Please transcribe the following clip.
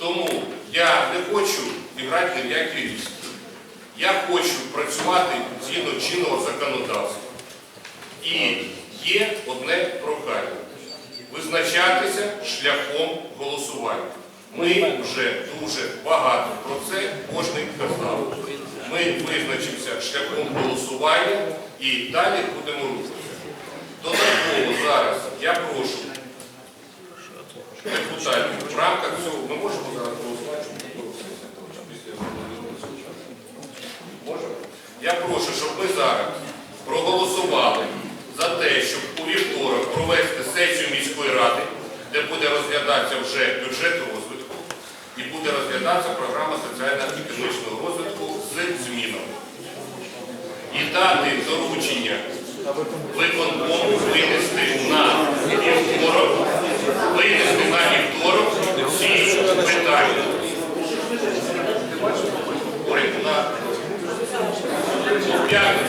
Тому я не хочу грати ні в які різки. Я хочу працювати згідно чинного законодавства. І є одне прохання визначатися шляхом голосування. Ми вже дуже багато про це кожен казав. Ми визначимося шляхом голосування і далі будемо рухатися. Додатково зараз я прошу депутатів в рамках цього, ми можемо зараз голосувати? Можемо? Я прошу, щоб ми зараз проголосували за те, щоб у вівторок провести сесію міської ради, де буде розглядатися вже бюджет розвитку і буде розглядатися програма соціально-економічного розвитку з змінами. І дати доручення виконкому